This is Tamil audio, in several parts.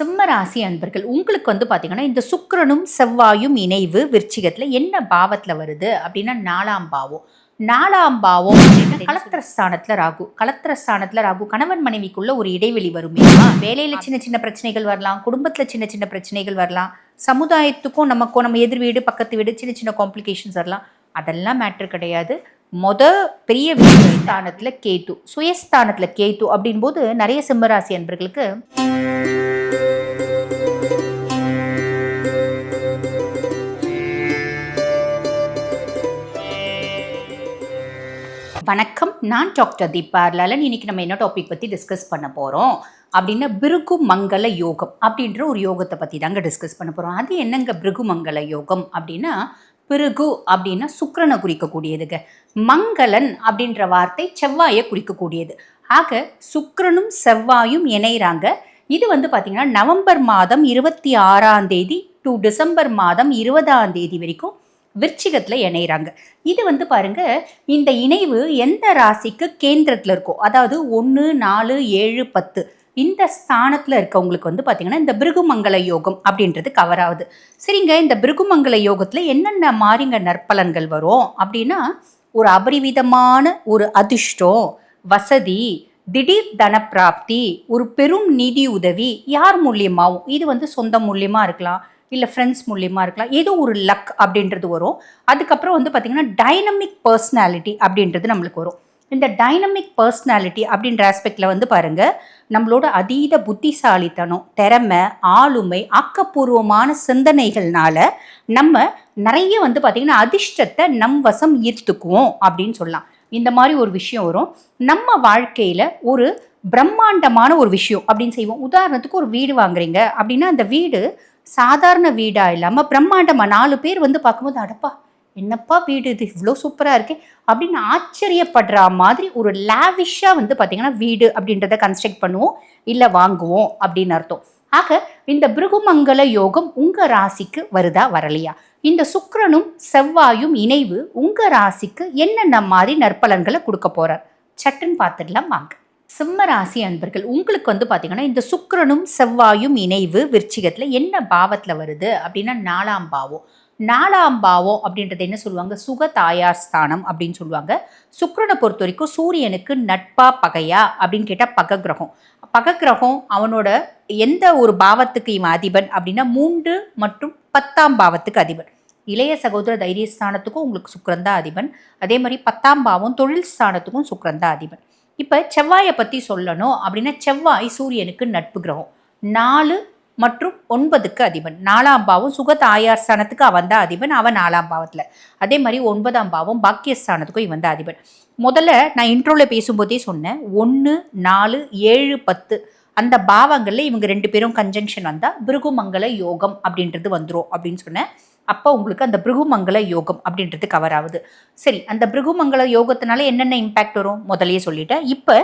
சிம்ம ராசி அன்பர்கள் உங்களுக்கு வந்து பார்த்தீங்கன்னா இந்த சுக்கரனும் செவ்வாயும் இணைவு விருச்சிகத்தில் என்ன பாவத்தில் வருது அப்படின்னா நாலாம் பாவம். நாலாம் பாவம் அப்படின்னா கலத்திரஸ்தானத்தில் ராகு. கலத்திரஸ்தானத்தில் ராகு கணவன் மனைவிக்குள்ள ஒரு இடைவெளி வருமே. வேலையில் சின்ன சின்ன பிரச்சனைகள் வரலாம் குடும்பத்தில் சின்ன சின்ன பிரச்சனைகள் வரலாம் சமுதாயத்துக்கும் நமக்கும் நம்ம எதிர் வீடு பக்கத்து வீடு சின்ன சின்ன காம்ப்ளிகேஷன்ஸ் வரலாம். அதெல்லாம் மேட்ரு கிடையாது. மொத பெரிய ஸ்தானத்தில் கேத்து சுயஸ்தானத்தில் கேத்து அப்படின் போது நிறைய சிம்மராசி அன்பர்களுக்கு வணக்கம். நான் டாக்டர் தீபா லலன் இன்னைக்கு நம்ம என்ன டாபிக் பற்றி டிஸ்கஸ் பண்ண போகிறோம் அப்படின்னா பிருகு மங்கள யோகம் அப்படின்ற ஒரு யோகத்தை பற்றி தாங்க டிஸ்கஸ் பண்ண போகிறோம் அது என்னங்க பிருகு மங்கள யோகம் அப்படின்னா பிருகு அப்படின்னா சுக்கரனை குறிக்கக்கூடியதுங்க. மங்களன் அப்படின்ற வார்த்தை செவ்வாயை குறிக்கக்கூடியது. ஆக சுக்கரனும் செவ்வாயும் இணைகிறாங்க இது வந்து பார்த்திங்கன்னா நவம்பர் மாதம் இருபத்தி ஆறாம் தேதி டு டிசம்பர் மாதம் இருபதாம் தேதி வரைக்கும் விருச்சிகத்தில் இணைகிறாங்க இது வந்து பாருங்க இந்த இணைவு எந்த ராசிக்கு கேந்திரத்தில் இருக்கோ அதாவது ஒன்று நாலு ஏழு பத்து இந்த ஸ்தானத்தில் இருக்கவங்களுக்கு வந்து பார்த்திங்கன்னா இந்த பிருகுமங்கல யோகம் அப்படின்றது கவர் ஆகுது. சரிங்க இந்த பிருகுமங்கல யோகத்தில் என்னென்ன மாறிங்க நற்பலன்கள் வரும்? அப்படின்னா ஒரு அபரிவிதமான ஒரு அதிர்ஷ்டம் வசதி திடீர் தனப்பிராப்தி ஒரு பெரும் நிதி உதவி யார் மூலியமாகவும் இது வந்து சொந்த மூலியமாக இருக்கலாம். இல்லை ஃப்ரெண்ட்ஸ் மூலியமாக இருக்கலாம். ஏதோ ஒரு லக் அப்படின்றது வரும். அதுக்கப்புறம் வந்து பார்த்திங்கன்னா டைனமிக் பர்சனாலிட்டி அப்படின்றது நம்மளுக்கு வரும். இந்த டைனமிக் பர்சனாலிட்டி அப்படின்ற ஆஸ்பெக்டில் வந்து பாருங்கள் நம்மளோட அதீத புத்திசாலித்தனம் திறமை ஆளுமை ஆக்கப்பூர்வமான சிந்தனைகள்னால நம்ம நிறைய வந்து பார்த்திங்கன்னா அதிர்ஷ்டத்தை நம் வசம் ஈர்த்துக்குவோம் அப்படின்னு சொல்லலாம். இந்த மாதிரி ஒரு விஷயம் வரும். நம்ம வாழ்க்கையில் ஒரு பிரம்மாண்டமான ஒரு விஷயம் அப்படின்னு செய்வோம். உதாரணத்துக்கு ஒரு வீடு வாங்குறீங்க அப்படின்னா அந்த வீடு சாதாரண வீடாக இல்லாமல் பிரம்மாண்டமாக நாலு பேர் வந்து பார்க்கும்போது அடப்பா என்னப்பா வீடு இது? இவ்வளோ சூப்பராக இருக்கே. அப்படின்னு ஆச்சரியப்படுற மாதிரி ஒரு லேவிஷாக வந்து பார்த்திங்கன்னா வீடு அப்படின்றத கன்ஸ்ட்ரக்ட் பண்ணுவோம். இல்லை வாங்குவோம் அப்படின்னு அர்த்தம். ஆக இந்த பிருகுமங்கல யோகம் உங்கள் ராசிக்கு வருதா வரலையா? இந்த சுக்கரனும் செவ்வாயும் இணைவு உங்கள் ராசிக்கு என்னென்ன மாதிரி நற்பலன்களை கொடுக்க போகிறார் சட்டுன்னு பார்த்துடலாம் வாங்க. சிம்ம ராசி அன்பர்கள் உங்களுக்கு வந்து பார்த்தீங்கன்னா இந்த சுக்கரனும் செவ்வாயும் இணைவு விருச்சிகத்தில் என்ன பாவத்தில் வருது அப்படின்னா நாலாம் பாவம். நாலாம் பாவம் அப்படின்றது என்ன சொல்லுவாங்க? சுக தாயார் ஸ்தானம் அப்படின்னு சொல்லுவாங்க. சுக்கரனை பொறுத்த வரைக்கும் சூரியனுக்கு நட்பா பகையா அப்படின்னு கேட்டால் பகக்கிரகம் பகக்கிரகம் அவனோட எந்த ஒரு பாவத்துக்கு இவன் அதிபன் அப்படின்னா மூன்று மற்றும் பத்தாம் பாவத்துக்கு அதிபன். இளைய சகோதர தைரிய ஸ்தானத்துக்கும் உங்களுக்கு சுக்கிரன் தான் அதிபன். அதே மாதிரி பத்தாம் பாவம் தொழில் ஸ்தானத்துக்கும் சுக்கிரன் தான் அதிபன். இப்போ செவ்வாயை பற்றி சொல்லணும் அப்படின்னா செவ்வாய் சூரியனுக்கு நட்பு கிரகம். நாலு மற்றும் ஒன்பதுக்கு அதிபன். நாலாம் பாவம் சுக தாயார் அவன் தான் அதிபன். அவன் நாலாம் பாவத்தில். அதே மாதிரி ஒன்பதாம் பாவம் பாக்கியஸ்தானத்துக்கும் இவன் தான் அதிபன். முதல்ல நான் இன்ட்ரோவில் பேசும்போதே சொன்னேன். ஒன்று நாலு ஏழு பத்து. அந்த பாவங்களில் இவங்க ரெண்டு பேரும் கன்ஜங்ஷன் வந்தால் பிருகுமங்கல யோகம் அப்படின்றது வந்துடும் அப்படின்னு சொன்னேன். அப்போ உங்களுக்கு அந்த பிருகுமங்கல யோகம் அப்படின்றது கவர் ஆகுது. சரி அந்த பிருகுமங்கல யோகத்தினால என்னென்ன இம்பேக்ட் வரும்? முதலையே சொல்லிட்டேன். இப்போ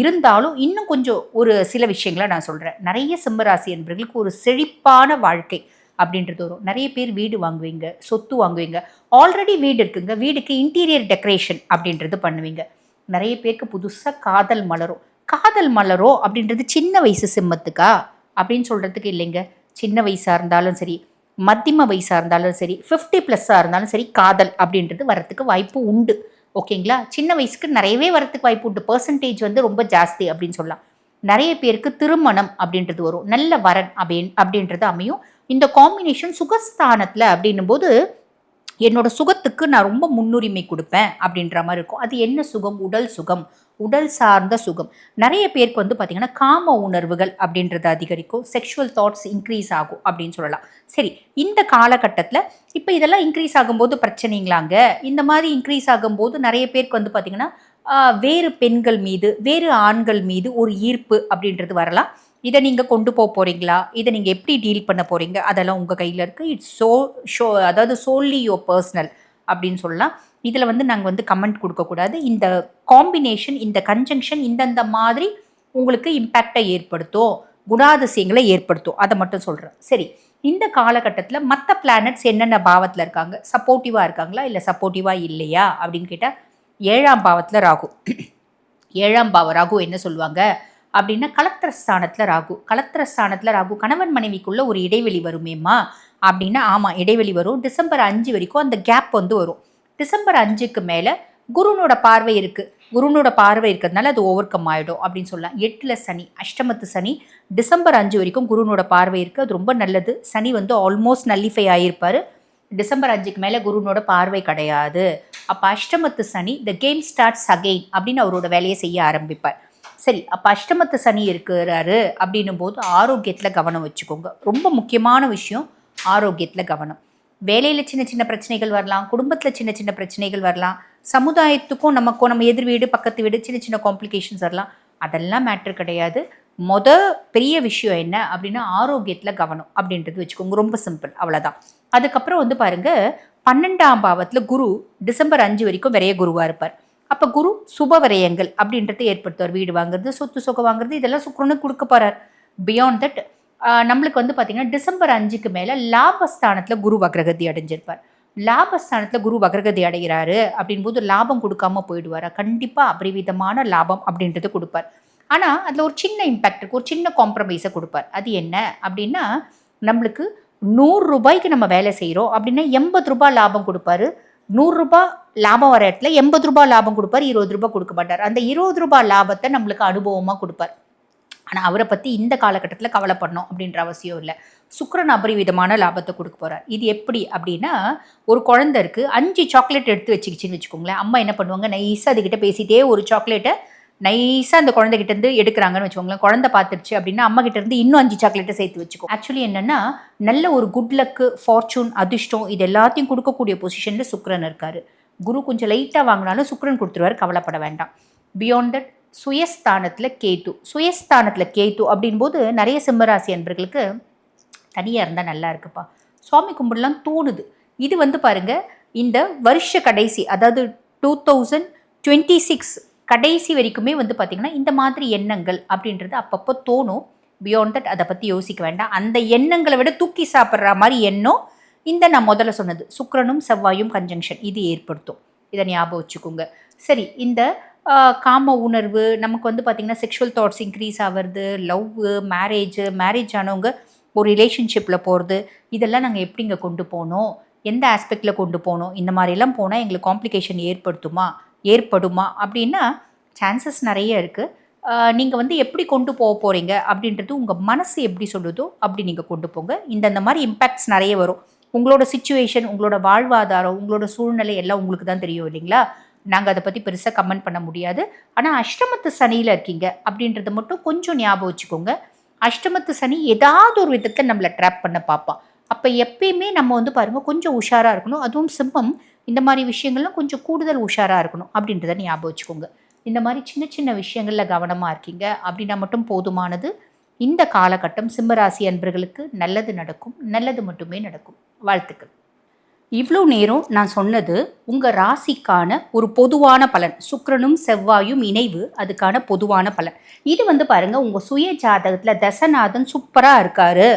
இருந்தாலும் இன்னும் கொஞ்சம் ஒரு சில விஷயங்களை நான் சொல்கிறேன் நிறைய சிம்மராசி என்பவர்களுக்கு ஒரு செழிப்பான வாழ்க்கை அப்படின்றது வரும். நிறைய பேர் வீடு வாங்குவீங்க சொத்து வாங்குவீங்க. ஆல்ரெடி வீடு இருக்குங்க. வீடுக்கு இன்டீரியர் டெக்கரேஷன் அப்படின்றது பண்ணுவீங்க. நிறைய பேருக்கு புதுசாக காதல் மலரும். காதல் மலரோ அப்படின்றது சின்ன வயசு சிம்மத்துக்கா? அப்படின்னு சொல்கிறதுக்கு இல்லைங்க. சின்ன வயசாக இருந்தாலும் சரி மத்தியம வயசாக இருந்தாலும் சரி ஃபிஃப்டி ப்ளஸ்ஸாக இருந்தாலும் சரி காதல் அப்படின்றது வரத்துக்கு வாய்ப்பு உண்டு. ஓகேங்களா சின்ன வயசுக்கு நிறையவே வரத்துக்கு வாய்ப்பு உண்டு. பர்சன்டேஜ் வந்து ரொம்ப ஜாஸ்தி அப்படின்னு சொல்லலாம். நிறைய பேருக்கு திருமணம் அப்படின்றது வரும். நல்ல வரன் அப்படின் அப்படின்றது அமையும். இந்த காம்பினேஷன் சுகஸ்தானத்தில் அப்படின்னும் போது என்னோட சுகத்துக்கு நான் ரொம்ப முன்னுரிமை கொடுப்பேன் அப்படின்ற மாதிரி இருக்கும். அது என்ன சுகம்? உடல் சுகம். உடல் சார்ந்த சுகம். நிறைய பேருக்கு வந்து பார்த்திங்கன்னா காம உணர்வுகள் அப்படின்றது அதிகரிக்கும். செக்ஷுவல் தாட்ஸ் இன்க்ரீஸ் ஆகும் அப்படின்னு சொல்லலாம். சரி இந்த காலகட்டத்தில் இப்போ இதெல்லாம் இன்க்ரீஸ் ஆகும்போது பிரச்சனைங்களாங்க? இந்த மாதிரி இன்க்ரீஸ் ஆகும்போது நிறைய பேருக்கு வந்து பார்த்திங்கன்னா வேறு பெண்கள் மீது வேறு ஆண்கள் மீது ஒரு ஈர்ப்பு அப்படின்றது வரலாம். இதை நீங்கள் கொண்டு போக போகிறீங்களா இதை நீங்கள் எப்படி டீல் பண்ண போகிறீங்க அதெல்லாம் உங்கள் கையில் இருக்குது இட்ஸ் ஸோ ஷோ அதாவது சோல்லி யோர் பர்சனல் அப்படின்னு சொல்லலாம். இதில் வந்து நாங்கள் வந்து கமெண்ட் கொடுக்கக்கூடாது இந்த காம்பினேஷன் இந்த கன்ஜங்ஷன் இந்தந்த மாதிரி உங்களுக்கு இம்பேக்டை ஏற்படுத்தும். குணாதிசயங்களை ஏற்படுத்தும். அதை மட்டும் சொல்கிறேன் சரி. இந்த காலகட்டத்தில் மற்ற பிளானட்ஸ் என்னென்ன பாவத்தில் இருக்காங்க? சப்போர்ட்டிவாக இருக்காங்களா? இல்லை சப்போர்ட்டிவாக இல்லையா? அப்படின்னு கேட்டால் ஏழாம் பாவத்தில் ராகு. ஏழாம் பாவ ராகு என்ன சொல்லுவாங்க? அப்படின்னா கலத்திரஸ்தானத்தில் ராகு. கலத்திரஸ்தானத்தில் ராகு கணவன் மனைவிக்குள்ள ஒரு இடைவெளி வருமேம்மா? அப்படின்னா ஆமாம் இடைவெளி வரும். டிசம்பர் அஞ்சு வரைக்கும் அந்த கேப் வந்து வரும். டிசம்பர் அஞ்சுக்கு மேலே குருனோட பார்வை இருக்குது குருனோட பார்வை இருக்கிறதுனால அது ஓவர் கம் ஆகிடும் அப்படின்னு சொல்லலாம். எட்டில் சனி அஷ்டமத்து சனி டிசம்பர் அஞ்சு வரைக்கும் குருனோட பார்வை இருக்குது அது ரொம்ப நல்லது. சனி வந்து ஆல்மோஸ்ட் நல்லிஃபை ஆகியிருப்பார் டிசம்பர் அஞ்சுக்கு மேலே குருனோட பார்வை கிடையாது. அப்போ அஷ்டமத்து Shani the game starts again அப்படின்னு அவரோட வேலையை செய்ய ஆரம்பிப்பார். சரி அப்போ அஷ்டமத்து சனி இருக்கிறாரு அப்படின்னும் போது ஆரோக்கியத்தில் கவனம் வச்சுக்கோங்க. ரொம்ப முக்கியமான விஷயம் ஆரோக்கியத்தில் கவனம். வேலையில் சின்ன சின்ன பிரச்சனைகள் வரலாம் குடும்பத்தில் சின்ன சின்ன பிரச்சனைகள் வரலாம் சமுதாயத்துக்கும் நமக்கும் நம்ம எதிர் வீடு பக்கத்து வீடு சின்ன சின்ன காம்ப்ளிகேஷன்ஸ் வரலாம். அதெல்லாம் மேட்ரு கிடையாது. மொத பெரிய விஷயம் என்ன அப்படின்னா ஆரோக்கியத்தில் கவனம் அப்படின்றது வச்சுக்கோங்க. ரொம்ப சிம்பிள் அவ்வளோதான் அதுக்கப்புறம் வந்து பாருங்கள் பன்னெண்டாம் பாவத்தில் குரு டிசம்பர் அஞ்சு வரைக்கும் விரைய குருவாக இருப்பார். அப்போ குரு சுப விரயங்கள் அப்படின்றத ஏற்படுத்துவார். வீடு வாங்குறது சொத்து சொகை வாங்குறது இதெல்லாம் சுக்கரனுக்கு கொடுக்க போகிறார் பியாண்ட் தட் நம்மளுக்கு வந்து பார்த்திங்கன்னா டிசம்பர் அஞ்சுக்கு மேலே லாபஸ்தானத்தில் குரு வக்ரகதி அடைஞ்சிருப்பார். லாபஸ்தானத்தில் குரு வக்ரகதி அடைகிறாரு அப்படின் போது லாபம் கொடுக்காம போயிடுவார்? கண்டிப்பாக அபரிவிதமான லாபம் அப்படின்றது கொடுப்பார். ஆனால் அதில் ஒரு சின்ன இம்பேக்ட் இருக்குது ஒரு சின்ன காம்ப்ரமைஸை கொடுப்பார். அது என்ன அப்படின்னா நம்மளுக்கு நூறு ரூபாய்க்கு நம்ம வேலை செய்கிறோம் அப்படின்னா எண்பது ரூபாய் லாபம் கொடுப்பாரு. நூறுரூபா லாபம் வர இடத்துல எண்பது ரூபாய் லாபம் கொடுப்பார் இருபது ரூபாய் கொடுக்க மாட்டார். அந்த இருபது ரூபாய் லாபத்தை நம்மளுக்கு அனுபவமாக கொடுப்பார். ஆனால் அவரை பற்றி இந்த காலகட்டத்தில் கவலைப்படணும் அப்படின்ற அவசியம் இல்லை. சுக்கரன் அபரிவிதமான லாபத்தை கொடுக்க போகிறார் இது எப்படி அப்படின்னா ஒரு குழந்தை இருக்குது அஞ்சு சாக்லேட் எடுத்து வச்சுக்கிச்சின்னு வச்சுக்கோங்களேன். அம்மா என்ன பண்ணுவாங்க? நைஸாக அதுக்கிட்ட பேசிகிட்டே ஒரு சாக்லேட்டை நைஸாக அந்த குழந்தைகிட்டேருந்து எடுக்கிறாங்கன்னு வச்சுக்கோங்களேன். குழந்தை பார்த்துருச்சு அப்படின்னா அம்மா கிட்டேருந்து இன்னும் அஞ்சு சாக்லேட்டை சேர்த்து வச்சுக்கோ. ஆக்சுவலி என்னன்னா நல்ல ஒரு குட் லக்கு ஃபார்ச்சூன் அதிர்ஷ்டம் இது எல்லாத்தையும் கொடுக்கக்கூடிய பொசிஷனில் சுக்கரன் இருக்கார். குரு கொஞ்சம் லைட்டாக வாங்கினாலும் சுக்கரன் கொடுத்துருவார் கவலைப்பட வேண்டாம். பியாண்ட் தட் சுயஸ்தானத்தில் கேத்து சுயஸ்தானத்தில் கேத்து அப்படின்போது நிறைய சிம்மராசி அன்பர்களுக்கு தனியாக இருந்தால் நல்லா இருக்குப்பா. சுவாமி கும்பிடலாம் தோணுது. இது வந்து பாருங்கள் இந்த வருஷ கடைசி அதாவது டூ தௌசண்ட் டுவெண்ட்டி சிக்ஸ் கடைசி வரைக்குமே வந்து பார்த்திங்கன்னா இந்த மாதிரி எண்ணங்கள் அப்படின்றது அப்பப்போ தோணும். பியாண்ட் தட் அதை பற்றி யோசிக்க வேண்டாம். அந்த எண்ணங்களை விட தூக்கி சாப்பிட்ற மாதிரி எண்ணம் இந்த நான் முதல்ல சொன்னது. சுக்கரனும் செவ்வாயும் கன்ஜங்ஷன் இது ஏற்படுத்தும். இதை ஞாபகம் வச்சுக்கோங்க. சரி இந்த காம உணர்வு நமக்கு வந்து பார்த்திங்கன்னா செக்ஷுவல் தாட்ஸ் இன்க்ரீஸ் ஆகிறது லவ்வு மேரேஜு மேரேஜ் ஆனவங்க ஒரு ரிலேஷன்ஷிப்பில் போகிறது இதெல்லாம் நாங்கள் எப்படிங்க கொண்டு போனோம் எந்த ஆஸ்பெக்டில் கொண்டு போகணும்? இந்த மாதிரிலாம் போனால் எங்களுக்கு காம்ப்ளிகேஷன் ஏற்படுத்துமா? ஏற்படுமா? அப்படின்னா சான்சஸ் நிறைய இருக்குது நீங்கள் வந்து எப்படி கொண்டு போக போகிறீங்க அப்படின்றது உங்கள் மனசு எப்படி சொல்லுதோ அப்படி நீங்கள் கொண்டு போங்க. இந்தந்த மாதிரி இம்பேக்ட்ஸ் நிறைய வரும். உங்களோட சுச்சுவேஷன் உங்களோட வாழ்வாதாரம் உங்களோட சூழ்நிலை எல்லாம் உங்களுக்கு தான் தெரியும் இல்லைங்களா? நாங்கள் அதை பற்றி பெருசாக கமெண்ட் பண்ண முடியாது. ஆனால் அஷ்டமத்து சனியில் இருக்கீங்க அப்படின்றத மட்டும் கொஞ்சம் ஞாபகம் வச்சுக்கோங்க. அஷ்டமத்து சனி ஏதாவது ஒரு விதத்தில் நம்மளை ட்ராப் பண்ண பார்ப்பான். அப்போ எப்பயுமே நம்ம வந்து பாருங்கள் கொஞ்சம் உஷாராக இருக்கணும். அதுவும் சிம்மம் இந்த மாதிரி விஷயங்கள்லாம் கொஞ்சம் கூடுதல் உஷாராக இருக்கணும் அப்படின்றத ஞாபகம் வச்சுக்கோங்க. இந்த மாதிரி சின்ன சின்ன விஷயங்களில் கவனமாக இருக்கீங்க அப்படின்னா மட்டும் போதுமானது. இந்த காலகட்டம் சிம்மராசி அன்பர்களுக்கு நல்லது நடக்கும் நல்லது மட்டுமே நடக்கும். வாழ்த்துக்கள். இவ்வளோ நேரம் நான் சொன்னது உங்கள் ராசிக்கான ஒரு பொதுவான பலன். சுக்கிரனும் செவ்வாயும் இணைவு அதுக்கான பொதுவான பலன். இது வந்து பாருங்கள் உங்கள் சுய ஜாதகத்தில் தசநாதன் சூப்பராக இருக்காரு.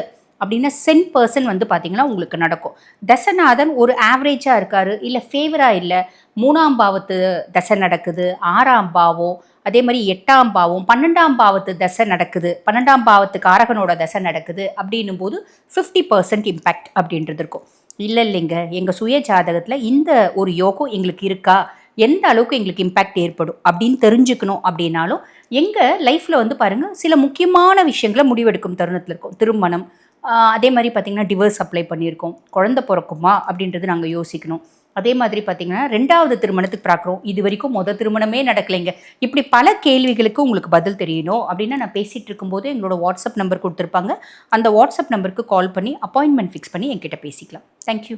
அப்படின்னா சென் பர்சன் வந்து பார்த்தீங்கன்னா உங்களுக்கு நடக்கும். தசநாதன் ஒரு ஆவரேஜாக இருக்காரு. இல்லை ஃபேவராக இல்லை. மூணாம் பாவத்து தசை நடக்குது. ஆறாம் பாவம் அதே மாதிரி எட்டாம் பாவம் பன்னெண்டாம் பாவத்து தசை நடக்குது. பன்னெண்டாம் பாவத்து காரகனோட தசை நடக்குது அப்படின்னும் போது ஃபிஃப்டி பர்சன்ட் இம்பேக்ட் அப்படின்றது இருக்கும். இல்லை இல்லைங்க. எங்கள் சுய ஜாதகத்தில் இந்த ஒரு யோகம் எங்களுக்கு இருக்கா? எந்த அளவுக்கு எங்களுக்கு இம்பேக்ட் ஏற்படும்? அப்படின்னு தெரிஞ்சுக்கணும் அப்படின்னாலும் எங்கள் லைஃப்பில் வந்து பாருங்கள் சில முக்கியமான விஷயங்களை முடிவெடுக்கும் தருணத்தில் இருக்கும். திருமணம் அதே மாதிரி பார்த்திங்கன்னா டிவர்ஸ் அப்ளை பண்ணியிருக்கோம். குழந்தை பிறக்குமா அப்படின்றது நாங்கள் யோசிக்கணும். அதே மாதிரி பார்த்திங்கன்னா ரெண்டாவது திருமணத்துக்கு பார்க்குறோம் இது வரைக்கும் மொதல் திருமணமே நடக்கலைங்க. இப்படி பல கேள்விகளுக்கு உங்களுக்கு பதில் தெரியணும் அப்படின்னா நான் பேசிகிட்டு இருக்கும்போது எங்களோட வாட்ஸ்அப் நம்பர் கொடுத்துருப்பாங்க. அந்த வாட்ஸ்அப் நம்பருக்கு கால் பண்ணி அப்பாயின்மெண்ட் ஃபிக்ஸ் பண்ணி என்கிட்ட பேசிக்கலாம். தேங்க்யூ